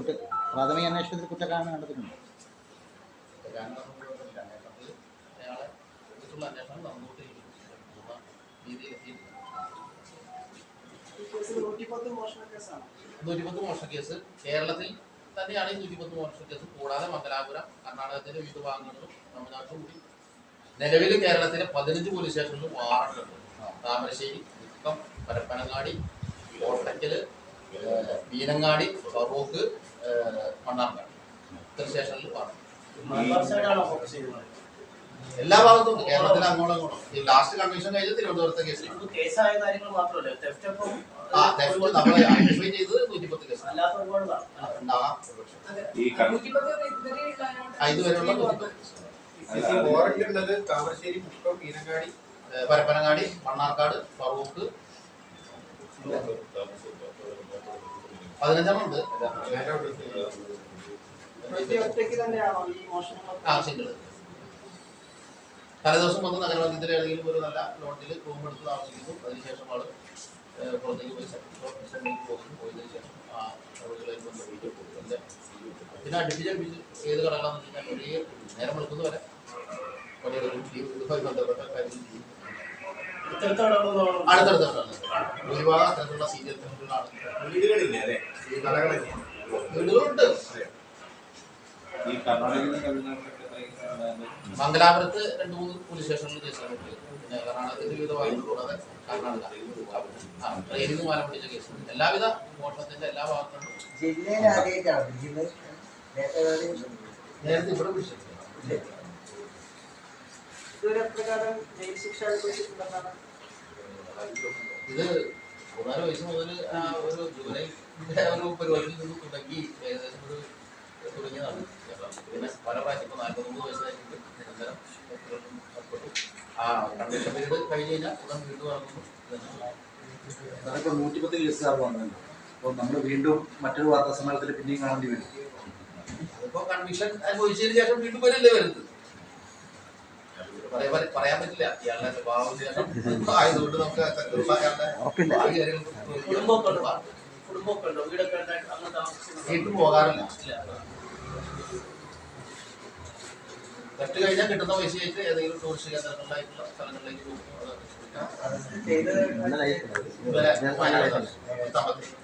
കുറ്റ പ്രാഥമിക അന്വേഷണത്തിൽ കുറ്റക്കാരനെ കണ്ടെത്തിയിട്ടുണ്ട്? നൂറ്റിപ്പത്ത് മോഷണ കേസാണ് നൂറ്റിപ്പത്ത് മോഷണ കേസ്. കേരളത്തിൽ തന്നെയാണ് ഈ നൂറ്റിപ്പത്ത് കേസ്. കൂടാതെ മംഗലാപുരം കർണാടകത്തിന്റെ വിവിധ ഭാഗങ്ങളിലും തമിഴ്നാട്ടിലും കൂടി നിലവിൽ കേരളത്തിലെ പതിനഞ്ച് പോലീസ് സ്റ്റേഷനിലും വാറണ്ട് താമരശ്ശേരി മുക്കം പരപ്പനങ്ങാടി കോട്ടക്കൽ മീനങ്ങാടി ഫറൂഖ് മണ്ണാർക്കാട്. സ്റ്റേഷനിൽ ചെയ്യുന്നത്? എല്ലാ ഭാഗത്തും ഉണ്ട്. കേരളത്തിലെ അങ്ങോളം ഈ ലാസ്റ്റ് കൺവീഷൻ കഴിഞ്ഞ് തിരുവനന്തപുരത്തെ കേസായ കാര്യങ്ങൾ മാത്രമല്ല? ഐഡന്റിഫൈ ചെയ്തത് നൂറ്റിപ്പത്ത് കേസ് ഇതുവരെയുള്ള ഉള്ളത് താമരശ്ശേരി മുക്കം മീനങ്ങാടി ഏഹ്, പരപ്പനങ്ങാടി മണ്ണാർക്കാട് ഫറൂഖ് പതിനഞ്ചെണ്ണം ഉണ്ട് ആവശ്യങ്ങൾ തലേദിവസം വന്ന് നഗരമധ്യത്തിൽ ഏതെങ്കിലും ഒരു നല്ല ലോട്ടിൽ റൂം എടുത്ത് താമസിക്കുന്നു. അതിനുശേഷം ആൾ പുറത്തേക്ക് പോയി സെമിനിക്ക് പോകുന്നു. പോയതിനു ശേഷം ആ റോഡുകളിൽ ബന്ധപ്പെട്ട് പോകും അല്ലേ? പിന്നെ അടുപ്പിച്ച് അടുപ്പിച്ച് ഏത് കടകളാണെന്ന് വെച്ച് കഴിഞ്ഞാൽ ഒരേ നേരം എടുക്കുന്നു വരെ പണിയെടുക്കും. ഇതുമായി ബന്ധപ്പെട്ട കാര്യങ്ങൾ ചെയ്യും. ഇത്തരത്തിലുള്ള അടുത്തടുത്താണ്. ഭൂരിഭാഗം അത്തരത്തിലുള്ള സീരിയൽ വീടുകളില്ലേ കടകളില്ലേ വീടുകളുണ്ട്. മംഗലാപുരത്ത് രണ്ട് മൂന്ന് പോലീസ് സ്റ്റേഷനിൽ പിന്നെ കർണാടകത്തിന്റെ വിവിധ കൂടാതെ കർണാടക. ആ ട്രെയിനിൽ നിന്ന് മാല പിടിച്ച കേസ്. എല്ലാവിധ മോഷണത്തിന്റെ എല്ലാ ഭാഗത്തും നേരത്തെ ഇവിടെ ഇത് മൂന്നാൽ വയസ്സ് മുതൽ ആ ഒരു ജൂലൈ ഒരു പരിപാടിയിൽ നിന്ന് തുടങ്ങി ഏകദേശം ഒരു തുടങ്ങിയതാണ്. പിന്നെ പല പ്രാവശ്യം ഇപ്പോൾ നാൽപ്പത്തൊമ്പത് വയസ്സായിട്ട് നിരന്തരം ആ കണ്ടീഷൻ പീരീഡ് കഴിഞ്ഞ് കഴിഞ്ഞാൽ ഉടൻ വീണ്ടും ഇറങ്ങുന്നു. അതിപ്പോൾ നൂറ്റിപ്പത്ത് കേസുകാർ വന്നല്ലോ അപ്പോൾ നമ്മൾ വീണ്ടും മറ്റൊരു വാർത്താ സമ്മേളനത്തിൽ പിന്നെയും കാണേണ്ടി വരും. അതിപ്പോ കൺവിഷൻ അനുഭവിച്ചതിന് ശേഷം വീണ്ടും വരില്ലേ വരുന്നത്? പറയാൻ പറയാൻ പറ്റില്ല. ഇയാളുടെ സ്വഭാവം ആയതുകൊണ്ട് നമുക്ക് കുടുംബമൊക്കെ ഉണ്ടോ? കുടുംബമൊക്കെ ഉണ്ടോ? വീടൊക്കെ? വീട്ടിൽ പോകാറില്ല. ഇല്ല. കഴിഞ്ഞാൽ കിട്ടുന്ന പൈസ ആയിട്ട് ഏതെങ്കിലും ടൂറിസ്റ്റ് കേന്ദ്രങ്ങളിലായിട്ടുള്ള സ്ഥലങ്ങളിലേക്ക് പോകും. സാമ്പത്തികം